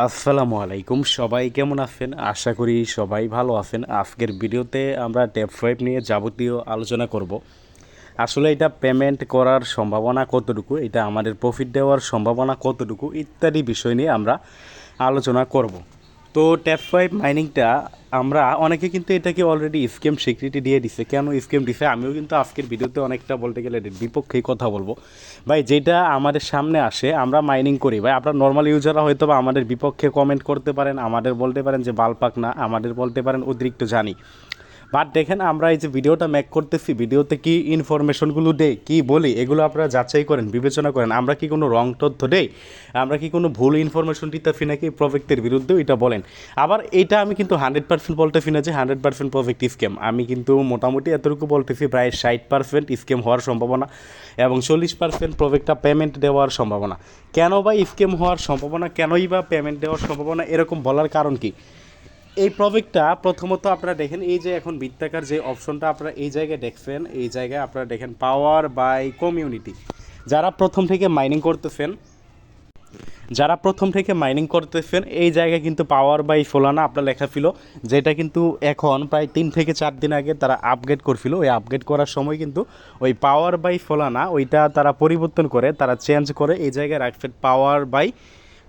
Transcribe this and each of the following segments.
আসসালামু আলাইকুম। সবাই কেমন আছেন? আশা করি সবাই ভালো আছেন। আজকের ভিডিওতে আমরা ট্যাপ ফাইভ নিয়ে যাবতীয় আলোচনা করব। আসলে এটা পেমেন্ট করার সম্ভাবনা কতটুকু, এটা আমাদের প্রফিট দেওয়ার সম্ভাবনা কতটুকু ইত্যাদি বিষয় নিয়ে আমরা আলোচনা করব। তো ট্যাপ ফাইভ মাইনিংটা আমরা অনেকে কিন্তু এটাকে অলরেডি স্কেম স্বীকৃতি দিয়ে দিছে। কেন স্কেম দিছে? আমিও কিন্তু আজকের ভিডিওতে অনেকটা বলতে গেলে বিপক্ষে কথা বলব। ভাই, যেটা আমাদের সামনে আসে, আমরা মাইনিং করি। ভাই, আপনার নর্মাল ইউজাররা হয়তো বা আমাদের বিপক্ষে কমেন্ট করতে পারেন, আমাদের বলতে পারেন যে, বালপাক না। আমাদের বলতে পারেন, অতিরিক্ত জানি। বাট দেখেন, আমরা এই যে ভিডিওটা মেক করতেছি, ভিডিওতে কি ইনফরমেশনগুলো দেই, কি বলি, এগুলো আপনারা যাচাই করেন, বিবেচনা করেন। আমরা কি কোনো রং তথ্য দেই? আমরা কি কোনো ভুল ইনফরমেশন দিতেছি নাকি প্রজেক্টের বিরুদ্ধেও? এটা বলেন। আবার এটা আমি কিন্তু হান্ড্রেড পার্সেন্ট বলতেছি না যে হান্ড্রেড পার্সেন্ট প্রজেক্ট স্কেম আমি কিন্তু মোটামুটি এতটুকু বলতেছি, প্রায় ষাট পার্সেন্ট স্কেম হওয়ার সম্ভাবনা এবং চল্লিশ পার্সেন্ট প্রজেক্টটা পেমেন্ট দেওয়ার সম্ভাবনা। কেন বা স্কেম হওয়ার সম্ভাবনা? কেনই বা পেমেন্ট দেওয়ার সম্ভাবনা? এরকম বলার কারণ কি? এই প্রজেক্টটা প্রথমত আপনারা দেখেন, এই যে এখন বৃত্তাকার যে অপশনটা আপনারা এই জায়গায় দেখছেন, এই জায়গায় আপনারা দেখেন পাওয়ার বাই কমিউনিটি যারা প্রথম থেকে মাইনিং করতেছেন, যারা প্রথম থেকে মাইনিং করতেছেন, এই জায়গায় কিন্তু পাওয়ার বাই ফোলানা আপনার লেখা ছিল, যেটা কিন্তু এখন প্রায় তিন থেকে চার দিন আগে তারা আপগ্রেড করছিল। ওই আপগ্রেড করার সময় কিন্তু ওই পাওয়ার বাই ফোলানা ওইটা তারা পরিবর্তন করে, তারা চেঞ্জ করে এই জায়গায় রাখছে পাওয়ার বাই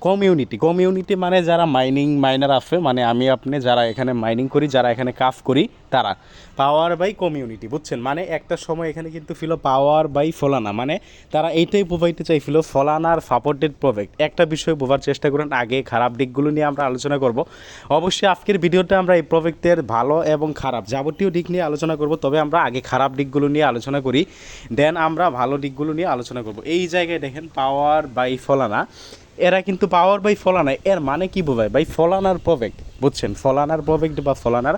কমিউনিটি কমিউনিটি মানে যারা মাইনিং মাইনার আছে মানে আমি আপনি যারা এখানে মাইনিং করি, যারা এখানে কাজ করি, তারা। পাওয়ার বাই কমিউনিটি বুঝছেন? মানে একটা সময় এখানে কিন্তু ছিল পাওয়ার বাই ফলানা। মানে তারা এইটাই বোঝাইতে চাইছিল ফলানার সাপোর্টেড প্রজেক্ট একটা বিষয় বোঝার চেষ্টা করেন, আগে খারাপ দিকগুলো নিয়ে আমরা আলোচনা করব। অবশ্যই আজকের ভিডিওতে আমরা এই প্রজেক্টের ভালো এবং খারাপ যাবতীয় দিক নিয়ে আলোচনা করব, তবে আমরা আগে খারাপ দিকগুলো নিয়ে আলোচনা করি দেন আমরা ভালো দিকগুলো নিয়ে আলোচনা করব। এই জায়গায় দেখেন পাওয়ার বাই ফলানা। এরা কিন্তু পাওয়ার বাই ফলানা এর মানে কি বোঝায়? বাই ফলানার প্রজেক্ট বুঝছেন? ফলানার প্রজেক্ট বা ফলানার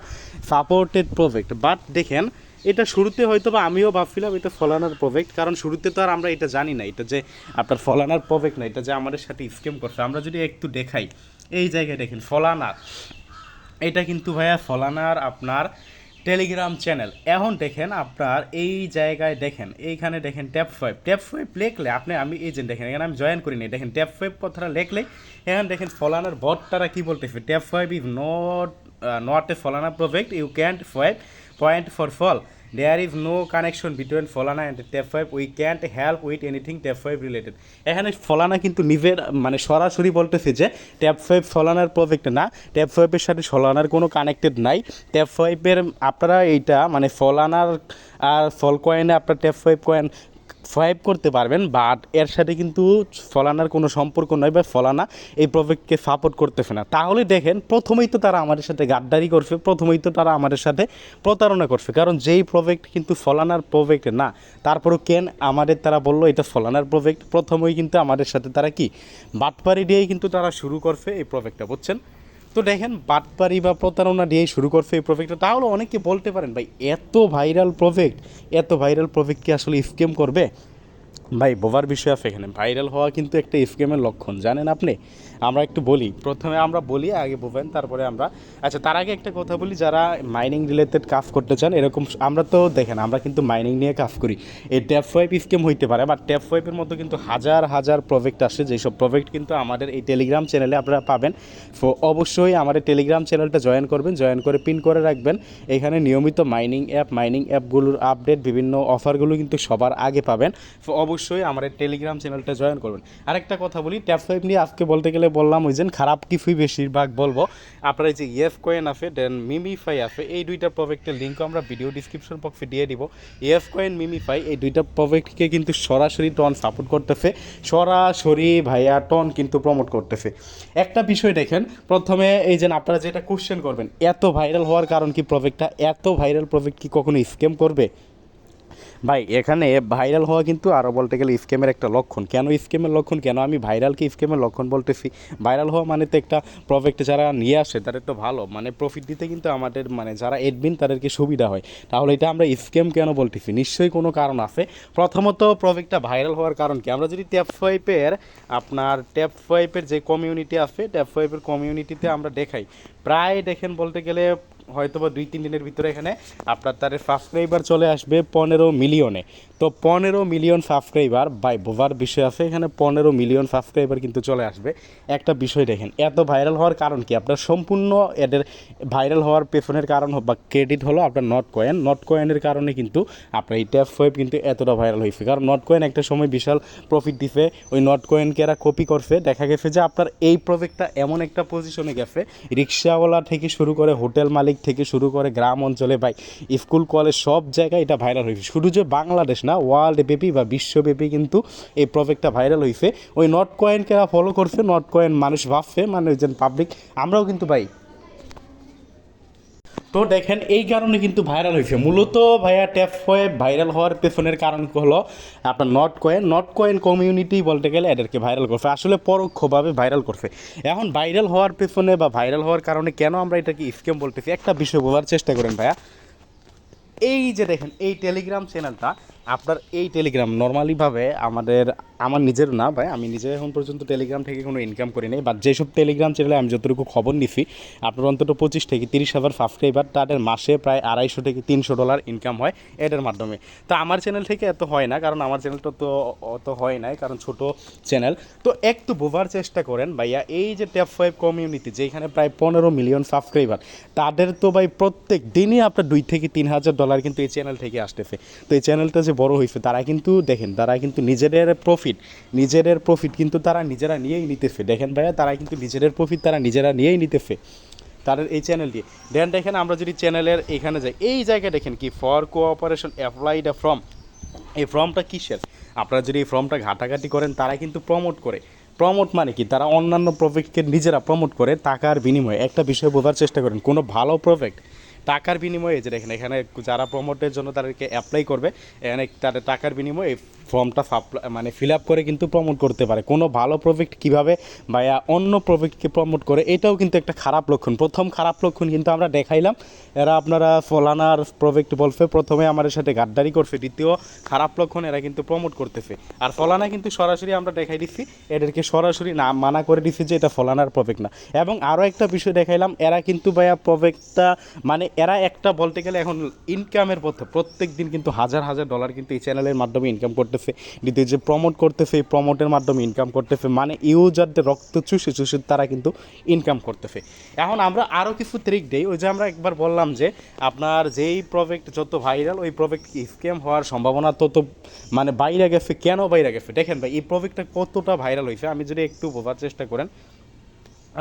সাপোর্টেড প্রজেক্ট বাট দেখেন, এটা শুরুতে হয়তো বা আমিও ভাবছিলাম এটা ফলানার প্রজেক্ট কারণ শুরুতে তো আর আমরা এটা জানি না। এটা যে আপনার ফলানার প্রজেক্ট না, এটা যে আমাদের সাথে স্কেম করছে। আমরা যদি একটু দেখাই, এই জায়গায় দেখেন, ফলানার। এটা কিন্তু ভাইয়া, ফলানার আপনার টেলিগ্রাম চ্যানেল। এখন দেখেন আপনার এই জায়গায় দেখেন, এইখানে দেখেন ট্যাপ ফাইভ। ট্যাপ ফাইভ লেখলে আপনি, আমি এই যে দেখেন, এখানে আমি জয়েন করিনি। দেখেন ট্যাপ ফাইভ কথাটা লেখলে, এখানে দেখেন ফলানার বটটারা কী বলতেছে? Tap five is not not a ফলানা project you can't five point for fall there is no connection between ফলানা and tap five we can't help with anything tap five related এখানে ফলানা কিন্তু নিজের মানে সরাসরি বলতেছে যে ট্যাপ ফাইভ ফলানার প্রজেক্ট না। ট্যাপ ফাইভের সাথে ফলানার কোনো কানেক্টেড নাই। ট্যাপ ফাইভের আপনারা এইটা মানে ফলানার আর ফল কয়েনে আপনার ট্যাপ ফাইভ কয়েন ফাইভ করতে পারবেন বাট এর সাথে কিন্তু ফলানার কোনো সম্পর্ক নয় বা ফলানা এই প্রজেক্টকে সাপোর্ট করতেছে না। তাহলে দেখেন, প্রথমেই তো তারা আমাদের সাথে গাদ্দারি করছে, প্রথমেই তো তারা আমাদের সাথে প্রতারণা করছে, কারণ যেই প্রজেক্ট কিন্তু ফলানার প্রজেক্ট না, তারপরেও কেন আমাদের তারা বলল এটা ফলানার প্রজেক্ট প্রথমেই কিন্তু আমাদের সাথে তারা কি? বাটপারি দিয়েই কিন্তু তারা শুরু করছে এই প্রজেক্টটা বুঝছেন? তো দেখেন, বাটপারি বা প্রতারণা দিয়েই শুরু করছে এই প্রফেক্টটা তাহলে অনেকে বলতে পারেন, ভাই, এত ভাইরাল প্রফেক্ট এত ভাইরাল প্রফেক্টকে আসলে স্কেম করবে? ভাই, বোবার বিষয় আছে এখানে। ভাইরাল হওয়া কিন্তু একটা স্কেমের লক্ষণ, জানেন আপনি? আমরা একটু বলি। প্রথমে আমরা বলি, আগে বোবেন তারপরে আমরা। আচ্ছা তার আগে একটা কথা বলি, যারা মাইনিং রিলেটেড কাজ করতে চান, এরকম আমরা তো দেখেন, আমরা কিন্তু মাইনিং নিয়ে কাজ করি। এই ট্যাপ ফাইভ স্কেম হইতে পারে বা ট্যাপ ফাইভের মতো কিন্তু হাজার হাজার প্রজেক্ট আসে। যেসব প্রজেক্ট কিন্তু আমাদের এই টেলিগ্রাম চ্যানেলে আপনারা পাবেন। তো অবশ্যই আমাদের টেলিগ্রাম চ্যানেলটা জয়েন করবেন জয়েন করে পিন করে রাখবেন। এখানে নিয়মিত মাইনিং অ্যাপ মাইনিং অ্যাপগুলোর আপডেট বিভিন্ন অফারগুলো কিন্তু সবার আগে পাবেন। তো অবশ্যই আমাদের টেলিগ্রাম চ্যানেলটা জয়েন করবেন। আরেকটা কথা বলি ট্যাপ ফাইভ নিয়ে আজকে বলতে গেলে বললাম, ওই যে খারাপ কিছুই বেশিরভাগ বলব। আপনার এই যে ইয়েফ কয়েন আছে দেন মিমিফাই আছে, এই দুইটা প্রজেক্টের লিঙ্কও আমরা ভিডিও ডিসক্রিপশন বক্সে দিয়ে দিব। ইয়েফ কয়েন মিমিফাই এই দুইটা প্রজেক্টকে কিন্তু সরাসরি টন সাপোর্ট করতেছে। সরাসরি ভাইয়া টন কিন্তু প্রমোট করতেছে। একটা বিষয় দেখেন, প্রথমে এই যে আপনারা যেটা কোশ্চেন করবেন, এত ভাইরাল হওয়ার কারণ কি প্রজেক্টটা এত ভাইরাল প্রজেক্ট কি কখনো স্ক্যাম করবে? ভাই, এখানে ভাইরাল হওয়া কিন্তু আরও বলতে গেলে স্কেমের একটা লক্ষণ। কেন স্কেমের লক্ষণ? কেন আমি ভাইরালকে স্কেমের লক্ষণ বলতেছি? ভাইরাল হওয়া মানে তো একটা প্রজেক্ট যারা নিয়ে আসে, তাদের তো ভালো। মানে প্রফিট দিতে কিন্তু আমাদের মানে যারা এডমিন তাদেরকে সুবিধা হয়। তাহলে এটা আমরা স্কেম কেন বলতেছি? নিশ্চয়ই কোনো কারণ আছে। প্রথমত প্রজেক্টটা ভাইরাল হওয়ার কারণ কি? আমরা যদি ট্যাপ ফাইপের আপনার ট্যাপ ফাইপের যে কমিউনিটি আছে ট্যাপ ফাইপের কমিউনিটিতে আমরা দেখাই। প্রায় দেখেন বলতে গেলে হয়তো বা দুই তিন দিনের ভিতরে এখানে আপনার তার সাবস্ক্রাইবার চলে আসবে পনেরো মিলিয়নে। তো পনেরো মিলিয়ন সাবস্ক্রাইবার বাই বোবার বিষয় আছে, এখানে পনেরো মিলিয়ন সাবস্ক্রাইবার কিন্তু চলে আসবে। একটা বিষয় দেখেন, এত ভাইরাল হওয়ার কারণ কি? আপনার সম্পূর্ণ এদের ভাইরাল হওয়ার পেছনের কারণ বা ক্রেডিট হলো আপনার নট কয়েন নট কয়েনের কারণে কিন্তু আপনার এই ট্যাপ ওয়েব কিন্তু এতটা ভাইরাল হয়েছে। কারণ নট কয়েন একটা সময় বিশাল প্রফিট দিছে। ওই নট কয়েনকে এরা কপি করছে। দেখা গেছে যে আপনার এই প্রজেক্টটা এমন একটা পজিশনে গেছে রিক্সাওয়ালা থেকে শুরু করে হোটেল মালিক থেকে শুরু করে গ্রাম অঞ্চলে, ভাই স্কুল কলেজ সব জায়গায় এটা ভাইরাল হয়েছে। শুধু যে বাংলাদেশ না ওয়ার্ল্ড ব্যাপী বা বিশ্বব্যাপী কিন্তু এই প্রজেক্টটা ভাইরাল হয়েছে ওই নট কয়েনকে ফলো করছে নট কয়েন মানুষ ভাবছে মানে যে পাবলিক আমরাও কিন্তু ভাই। তো দেখেন, এই কারণে কিন্তু ভাইরাল হয়েছে মূলত ভাইয়া ট্যাপ হয়ে ভাইরাল হওয়ার পেছনের কারণ হলো আপনার not coin not coin community বলতে গেলে এদেরকে ভাইরাল করছে, আসলে পরোক্ষভাবে ভাইরাল করছে। এখন ভাইরাল হওয়ার পেছনে বা ভাইরাল হওয়ার কারণে কেন আমরা এটাকে স্ক্যাম বলতেছি? একটা বিষয় বোঝার চেষ্টা করেন ভাইয়া। এই যে দেখেন, এই টেলিগ্রাম চ্যানেলটা আপনার এই টেলিগ্রাম নর্মালিভাবে আমাদের, আমার নিজের না ভাই, আমি নিজে এখন পর্যন্ত টেলিগ্রাম থেকে কোনো ইনকাম করি নাই বাট যেসব টেলিগ্রাম চ্যানেলে আমি যতটুকু খবর নিছি, আপনার অন্তত পঁচিশ থেকে তিরিশ হাজার সাবস্ক্রাইবার তাদের মাসে প্রায় আড়াইশো থেকে তিনশো ডলার ইনকাম হয় এটার মাধ্যমে। তো আমার চ্যানেল থেকে এত হয় না, কারণ আমার চ্যানেলটা তো অত হয় নাই, কারণ ছোট চ্যানেল তো একটু বোঝার চেষ্টা করেন ভাইয়া, এই যে ট্যাপ ফাইভ কমিউনিটি যেখানে প্রায় পনেরো মিলিয়ন সাবস্ক্রাইবার তাদের তো ভাই প্রত্যেক দিনই আপনার দুই থেকে তিন হাজার ডলার কিন্তু এই চ্যানেল থেকে আসতেছে। তো এই চ্যানেলটা যে বড় হয়েছে তারা কিন্তু, দেখেন তারা কিন্তু নিজেদের প্রফিট নিজেদের প্রফিট কিন্তু তারা নিজেরা নিয়েই নিতেছে। দেখেন ভাইয়া তারা কিন্তু নিজেদের প্রফিট তারা নিজেরা নিয়েই নিতেছে। তাদের এই চ্যানেল দিয়ে। দেন দেখেন, আমরা যদি চ্যানেলের এখানে যাই, এই জায়গায় দেখেন কি ফর কোঅপারেশন অ্যাপ্লাইড ফর্ম এই ফর্মটা কিসের? আপনারা যদি এই ফর্মটা ঘাটাঘাটি করেন তারা কিন্তু প্রমোট করে। প্রমোট মানে কি, তারা অন্যান্য প্রজেক্টকে নিজেরা প্রমোট করে টাকার বিনিময়ে। একটা বিষয় বোঝার চেষ্টা করেন, কোনো ভালো প্রজেক্ট টাকার বিনিময়ে যে দেখেন, এখানে যারা প্রমোটের জন্য তাদেরকে অ্যাপ্লাই করবে, এখানে তাদের টাকার বিনিময়ে ফর্মটা সাপ্লাই মানে ফিল আপ করে কিন্তু প্রমোট করতে পারে। কোনো ভালো প্রজেক্ট কীভাবে বা অন্য প্রজেক্টকে প্রমোট করে, এটাও কিন্তু একটা খারাপ লক্ষণ। প্রথম খারাপ লক্ষণ কিন্তু আমরা দেখাইলাম। এরা আপনারা ফলানার প্রজেক্ট বলছে, প্রথমে আমাদের সাথে গাদ্দারি করছে। দ্বিতীয় খারাপ লক্ষণ, এরা কিন্তু প্রমোট করতেছে। আর ফলানা কিন্তু সরাসরি আমরা দেখাই দিচ্ছি। এদেরকে সরাসরি না, মানা করে দিচ্ছি যে এটা ফলানার প্রজেক্ট না। এবং আরও একটা বিষয় দেখাইলাম, এরা কিন্তু ভাইয়া প্রজেক্টটা মানে এরা একটা বলতে গেলে এখন ইনকামের পথে। প্রত্যেক দিন কিন্তু হাজার হাজার ডলার কিন্তু এই চ্যানেলের মাধ্যমে ইনকাম করতেছে দ্বিতীয় যে প্রমোট করতেছে এই প্রমোটের মাধ্যমে ইনকাম করতেছে মানে ইউজারদের রক্ত চুষে চুষে তারা কিন্তু ইনকাম করতেছে এখন আমরা আরও কিছু ট্রিক দেই। ওই যে আমরা একবার বললাম যে আপনার যেই প্রজেক্ট যত ভাইরাল ওই প্রজেক্ট স্ক্যাম হওয়ার সম্ভাবনা তত মানে বাইরে গেছে, কেন বাইরে গেছে? দেখেন ভাই, এই প্রজেক্টটা কতটা ভাইরাল হয়েছে আমি যদি একটু বোঝার চেষ্টা করেন,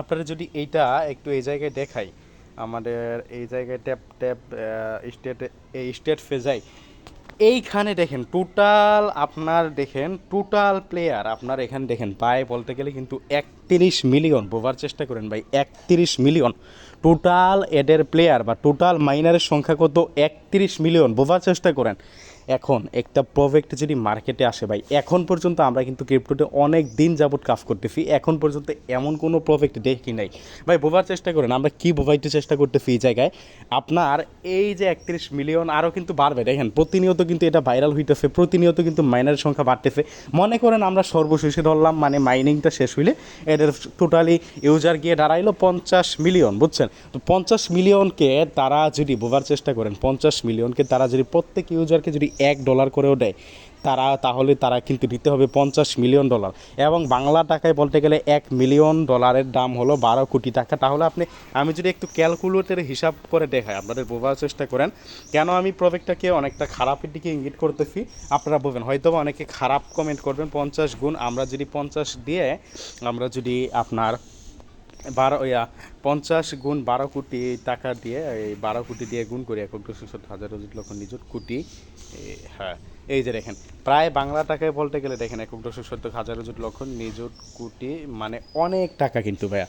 আপনারা যদি এইটা একটু এই জায়গায় দেখাই, আমাদের এই জায়গায় ট্যাপ ট্যাপ স্টেট এই স্টেট ফেজাই এইখানে দেখেন টোটাল আপনার দেখেন টোটাল প্লেয়ার আপনার এখানে দেখেন পায়ে বলতে গেলে কিন্তু একত্রিশ মিলিয়ন বোঝার চেষ্টা করেন ভাই, একত্রিশ মিলিয়ন। টোটাল এদের প্লেয়ার বা টোটাল মাইনারের সংখ্যা কত? একত্রিশ মিলিয়ন বোঝার চেষ্টা করেন। এখন একটা প্রজেক্ট যদি মার্কেটে আসে ভাই, এখন পর্যন্ত আমরা কিন্তু ক্রিপ্টোতে অনেক দিন যাবত কাজ করতেছি, এখন পর্যন্ত এমন কোনো প্রজেক্ট দেখি নাই। ভাই বোঝার চেষ্টা করেন, আমরা কি বোঝাইতে চেষ্টা করতেছি এই জায়গায়? আপনার এই যে একত্রিশ মিলিয়ন আরও কিন্তু বাড়বে, দেখেন, প্রতিনিয়ত কিন্তু এটা ভাইরাল হইতেছে, প্রতিনিয়ত কিন্তু মাইনারের সংখ্যা বাড়তেছে। মনে করেন আমরা সর্বশেষে ধরলাম মানে মাইনিংটা শেষ হইলে এদের টোটালি ইউজার গিয়ে দাঁড়াইলো পঞ্চাশ মিলিয়ন বুঝছেন? তো পঞ্চাশ মিলিয়নকে তারা যদি বোবার চেষ্টা করেন, পঞ্চাশ মিলিয়নকে তারা যদি প্রত্যেক ইউজারকে যদি এক ডলার করেও দেয় তারা তাহলে তারা কিন্তু দিতে হবে পঞ্চাশ মিলিয়ন ডলার। এবং বাংলা টাকায় বলতে গেলে এক মিলিয়ন ডলারের দাম হলো বারো কোটি টাকা। তাহলে আপনি, আমি যদি একটু ক্যালকুলেটরে হিসাব করে দেখাই, আপনাদের বোঝার চেষ্টা করেন, কেন আমি প্রজেক্টটাকে অনেকটা খারাপের দিকে ইঙ্গিত করতেছি? আপনারা বলবেন হয়তো অনেকে খারাপ কমেন্ট করবেন, পঞ্চাশ গুণ, আমরা যদি পঞ্চাশ দিয়ে, আমরা যদি আপনার বারো, ইয়া, পঞ্চাশ গুণ বারো কোটি টাকা দিয়ে, এই বারো কোটি দিয়ে গুণ করি দুশো হাজার লক্ষ নিযুত কোটি হ্যাঁ। এই যে দেখেন, প্রায় বাংলা টাকায় বলতে গেলে দেখেন একক দশ সত্তর হাজার অযুত লক্ষ নিযুত, কোটি মানে অনেক টাকা কিন্তু ভাইয়া।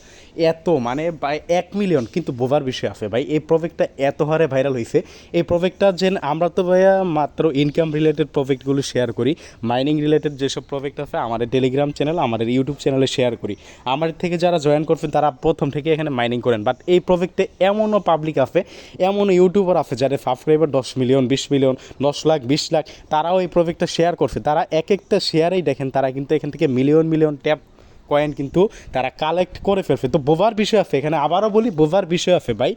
এত মানে ভাই, এক মিলিয়ন কিন্তু বোবার বিষয় আছে ভাই। এই প্রজেক্টটা এত হারে ভাইরাল হয়েছে এই প্রজেক্টটা যে আমরা তো ভাইয়া মাত্র ইনকাম রিলেটেড প্রজেক্টগুলো শেয়ার করি। মাইনিং রিলেটেড যেসব প্রজেক্ট আছে, আমাদের টেলিগ্রাম চ্যানেল আমাদের ইউটিউব চ্যানেলে শেয়ার করি। আমাদের থেকে যারা জয়েন করছেন, তারা প্রথম থেকে এখানে মাইনিং করেন। বাট এই প্রজেক্টে এমনও পাবলিক আছে, এমনও ইউটিউবার আছে যাদের সাবস্ক্রাইবার দশ মিলিয়ন, বিশ মিলিয়ন, দশ লাখ, বিশ লাখ তারাও এই প্রজেক্টটা শেয়ার করছে। তারা এক একটা শেয়ারেই দেখেন, তারা কিন্তু এখান থেকে মিলিয়ন মিলিয়ন ট্যাপ কয়েন কিন্তু তারা কালেক্ট করে ফেলছে তো বোবার বিষয় আছে, এখানে আবারও বলি, বোবার বিষয় আছে ভাই।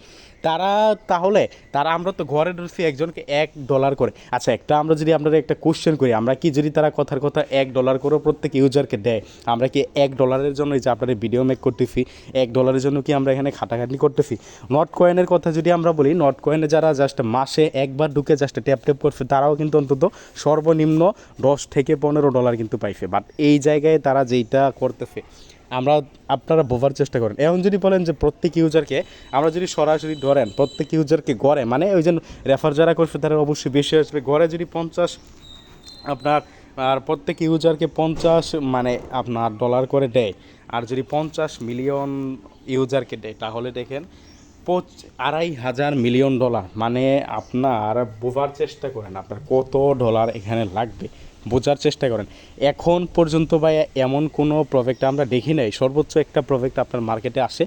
তারা তাহলে, তারা আমরা তো ঘরে ঢুকছি, একজনকে এক ডলার করে। আচ্ছা একটা আমরা যদি আপনারা একটা কোশ্চেন করি, আমরা কি যদি তারা কথার কথা এক ডলার করে প্রত্যেক ইউজারকে দেয়, আমরা কি এক ডলারের জন্য যে আপনারা ভিডিও মেক করতেছি, এক ডলারের জন্য কি আমরা এখানে খাটাখাটি করতেছি? নট কয়েনের কথা যদি আমরা বলি নট কয়েনে যারা জাস্ট মাসে একবার ঢুকে জাস্ট ট্যাপ ট্যাপ করছে, তারাও কিন্তু অন্তত সর্বনিম্ন দশ থেকে পনেরো ডলার কিন্তু পাইছে। বাট এই জায়গায় তারা যেইটা করতেছে আমরা আপনারা বোঝার চেষ্টা করেন। এখন যদি বলেন যে প্রত্যেক ইউজারকে, আমরা যদি সরাসরি ধরেন প্রত্যেক ইউজারকে গড়ে মানে ওই যে রেফার যারা করছে তারা অবশ্যই বেশি আসবে। গড়ে যদি পঞ্চাশ, আপনার, আর প্রত্যেক ইউজারকে পঞ্চাশ মানে আপনার ডলার করে দেয়। আর যদি পঞ্চাশ মিলিয়ন ইউজারকে দেয়, তাহলে দেখেন পঁচ, আড়াই হাজার মিলিয়ন ডলার। মানে আপনার বোঝার চেষ্টা করেন, আপনার কত ডলার এখানে লাগবে। বোঝার চেষ্টা করেন। এখন পর্যন্ত ভাই এমন কোনো প্রজেক্ট আমরা দেখি নাই। সর্বোচ্চ একটা প্রজেক্ট আপনার মার্কেটে আসে,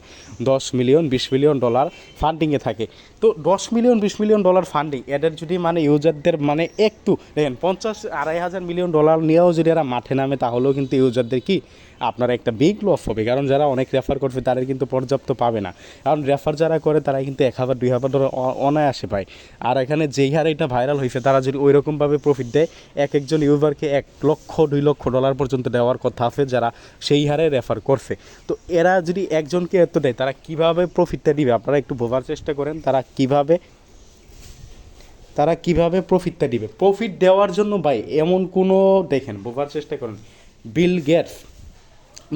দশ মিলিয়ন বিশ মিলিয়ন ডলার ফান্ডিংয়ে থাকে। তো দশ মিলিয়ন বিশ মিলিয়ন ডলার ফান্ডিং এদের যদি মানে ইউজারদের মানে একটু, দেখেন, পঞ্চাশ, আড়াই হাজার মিলিয়ন ডলার নিয়েও যদি এরা মাঠে নামে, তাহলেও কিন্তু ইউজারদের কি, আপনার একটা বিগ লস হবে। কারণ যারা অনেক রেফার করবে, তাদের কিন্তু পর্যাপ্ত পাবে না। কারণ রেফার যারা করে তারা কিন্তু এক হাজার, দুই হাজার ডলার অনায়াসে পায়। আর এখানে যেই হারে এটা ভাইরাল হয়েছে তারা যদি ওই রকমভাবে প্রফিট দেয়, এক একজন ইউজারকে এক লক্ষ, দুই লক্ষ ডলার পর্যন্ত দেওয়ার কথা আছে যারা সেই হারে রেফার করছে। তো এরা যদি একজনকে এত দেয়, তারা কীভাবে প্রফিটটা দিবে? আপনারা একটু বোঝার চেষ্টা করেন, তারা কীভাবে তারা কীভাবে প্রফিটটা দিবে? প্রফিট দেওয়ার জন্য ভাই, এমন কোনো, দেখেন, বোঝার চেষ্টা করেন। বিল গেটস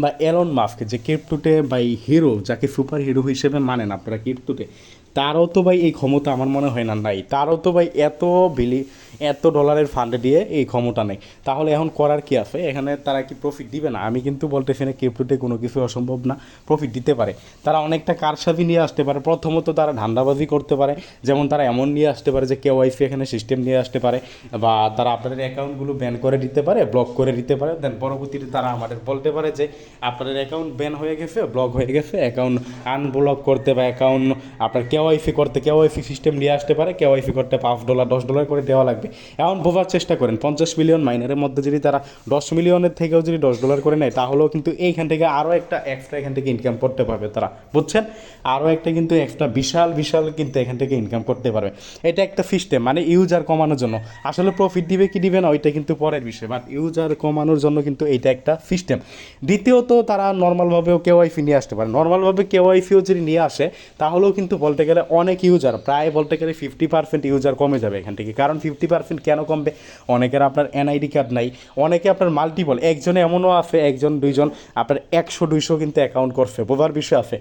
বা এলন মাস্ক যে ক্রিপ্টোতে বাই হিরো যাকে সুপার হিরো হিসেবে মানেন আপনারা ক্রিপ্টোতে তারও তো ভাই এই ক্ষমতা আমার মনে হয় না, নাই। তারও তো ভাই এত বিলি এত ডলারের ফান্ড দিয়ে এই ক্ষমতা নেই। তাহলে এখন করার কি আছে? এখানে তারা কি প্রফিট দিবে না? আমি কিন্তু বলতেছি না ক্রিপ্টোতে কোনো কিছু অসম্ভব না প্রফিট দিতে পারে। তারা অনেকটা কারসাজি নিয়ে আসতে পারে। প্রথমত তারা ধান্দাবাজি করতে পারে। যেমন তারা এমন নিয়ে আসতে পারে যে কেওয়াইসি এখানে সিস্টেম নিয়ে আসতে পারে বা তারা আপনাদের অ্যাকাউন্টগুলো ব্যান করে দিতে পারে ব্লক করে দিতে পারে। দেন পরবর্তীতে তারা আমাদের বলতে পারে যে আপনাদের অ্যাকাউন্ট ব্যান হয়ে গেছে ব্লক হয়ে গেছে অ্যাকাউন্ট আনব্লক করতে বা অ্যাকাউন্ট আপনার কেওয়াইসি করতে কেওয়াইসি সিস্টেম নিয়ে আসতে পারে কেওয়াইসি করতে পাঁচ ডলার দশ ডলার করে দেওয়া লাগবে। এমন বোঝার চেষ্টা করেন, পঞ্চাশ মিলিয়ন মাইনারের মধ্যে যদি তারা দশ মিলিয়নের থেকেও যদি দশ ডলার করে নেয়, তাহলেও কিন্তু এইখান থেকে আরও একটা এক্সট্রা এখান থেকে ইনকাম করতে পারবে তারা। বুঝছেন? আরও একটা কিন্তু এক্সট্রা বিশাল বিশাল কিন্তু এখান থেকে ইনকাম করতে পারবে। এটা একটা সিস্টেম মানে ইউজার কমানোর জন্য। আসলে প্রফিট দিবে কি দিবে না, ওইটা কিন্তু পরের বিষয় বাট ইউজার কমানোর জন্য কিন্তু এইটা একটা সিস্টেম দ্বিতীয়ত, তারা নর্মালভাবেও কেওয়াইফি নিয়ে আসতে পারে। নর্মালভাবে কেওয়াইফিও যদি নিয়ে আসে, তাহলেও কিন্তু বলতে গেলে অনেক ইউজার প্রায় বলতে গেলে ফিফটি পার্সেন্ট ইউজার কমে যাবে এখান থেকে। কারণ ফিফটি পার্সেন্ট কেন কমবে? অনেকের আপনার এনআইডি কার্ড নাই, অনেকে আপনার মাল্টিপল একজনে এমনও আছে, একজন, দুইজন, আপনার একশো, দুইশো কিন্তু অ্যাকাউন্ট করছে বোঝার বিষয় আছে।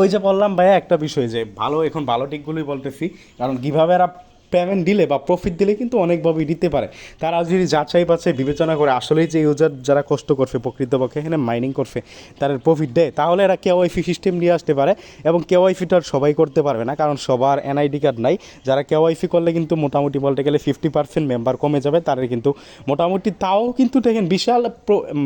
ওই যে বললাম ভাইয়া একটা বিষয় যে, ভালো, এখন ভালো দিকগুলোই বলতেছি, কারণ কীভাবে এরা পেমেন্ট দিলে বা প্রফিট দিলে কিন্তু অনেকভাবেই দিতে পারে। তারা যদি যাচাই বাছাই বিবেচনা করে আসলেই যে ইউজার যারা কষ্ট করছে প্রকৃতপক্ষে এখানে মাইনিং করছে, তাদের প্রফিট দেয়, তাহলে এরা কে কেওয়াইফি সিস্টেম নিয়ে আসতে পারে এবং কেওয়াইফিটা সবাই করতে পারবে না, কারণ সবার এনআইডি কার্ড নাই। যারা কে কেওয়াইফি করলে কিন্তু মোটামুটি বলতে গেলে ফিফটি পার্সেন্ট মেম্বার কমে যাবে, তাদের কিন্তু মোটামুটি তাও কিন্তু দেখেন বিশাল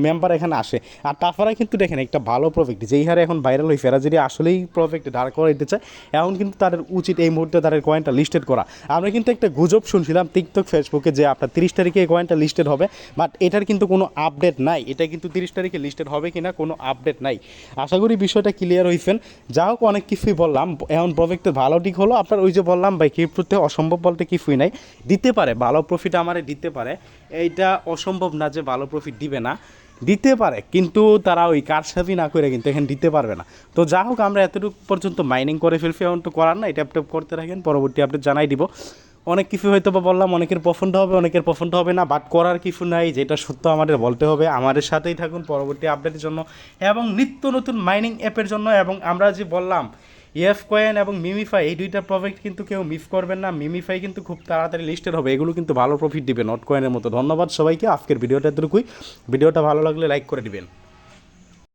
মেম্বার এখানে আসে। আর তাছাড়া কিন্তু দেখেন একটা ভালো প্রজেক্ট যেই হারে এখন ভাইরাল হয়েছে এরা যদি আসলেই প্রজেক্ট দাঁড় করে দিতে চায়, এখন কিন্তু তাদের উচিত এই মুহূর্তে তাদের কয়েনটা লিস্টেড করা। আমরা কিন্তু একটা গুজব শুনছিলাম টিকটক ফেসবুকে যে আপনার তিরিশ তারিখে এই কয়েনটা লিস্টেড হবে বাট এটার কিন্তু কোনো আপডেট নাই। এটা কিন্তু তিরিশ তারিখে লিস্টেড হবে কি না কোনো আপডেট নাই। আশা করি বিষয়টা ক্লিয়ার হয়েছেন যা হোক, অনেক কিছুই বললাম। এখন প্রজেক্টের ভালো দিক হলো। আপনার ওই যে বললাম ভাই ক্রিপ্টোতে অসম্ভব বলতে কিছুই নাই। দিতে পারে, ভালো প্রফিট আমারে দিতে পারে। এইটা অসম্ভব না যে ভালো প্রফিট দিবে না। দিতে পারে, কিন্তু তারা ওই কারসাজি না করে কিন্তু এখানে দিতে পারবে না। তো যা হোক, আমরা এতটুকু পর্যন্ত মাইনিং করে ফেলছি, এখন তো করার না এটা ট্যাপ করতে রাখেন পরবর্তী আপডেট জানাই দিব। অনেক কিছু হয়তো বা বললাম, অনেকের পছন্দ হবে, অনেকের পছন্দ হবে না বাট করার কিছু নাই, যেটা সত্য আমাদের বলতে হবে। আমাদের সাথেই থাকুন পরবর্তী আপডেটের জন্য, এবং নিত্য নতুন মাইনিং অ্যাপের জন্য, এবং আমরা যে বললাম ইএফ কয়েন এবং মিমিফাই এই দুইটা প্রজেক্ট কিন্তু কেউ মিস করবেন না। মিমিফাই কিন্তু খুব তাড়াতাড়ি লিস্টেড হবে। এগুলো কিন্তু ভালো প্রফিট দিবে নট কয়েনের মতো। ধন্যবাদ সবাইকে। আজকের ভিডিওটা এতটুকুই। ভিডিওটা ভালো লাগলে লাইক করে দিবেন।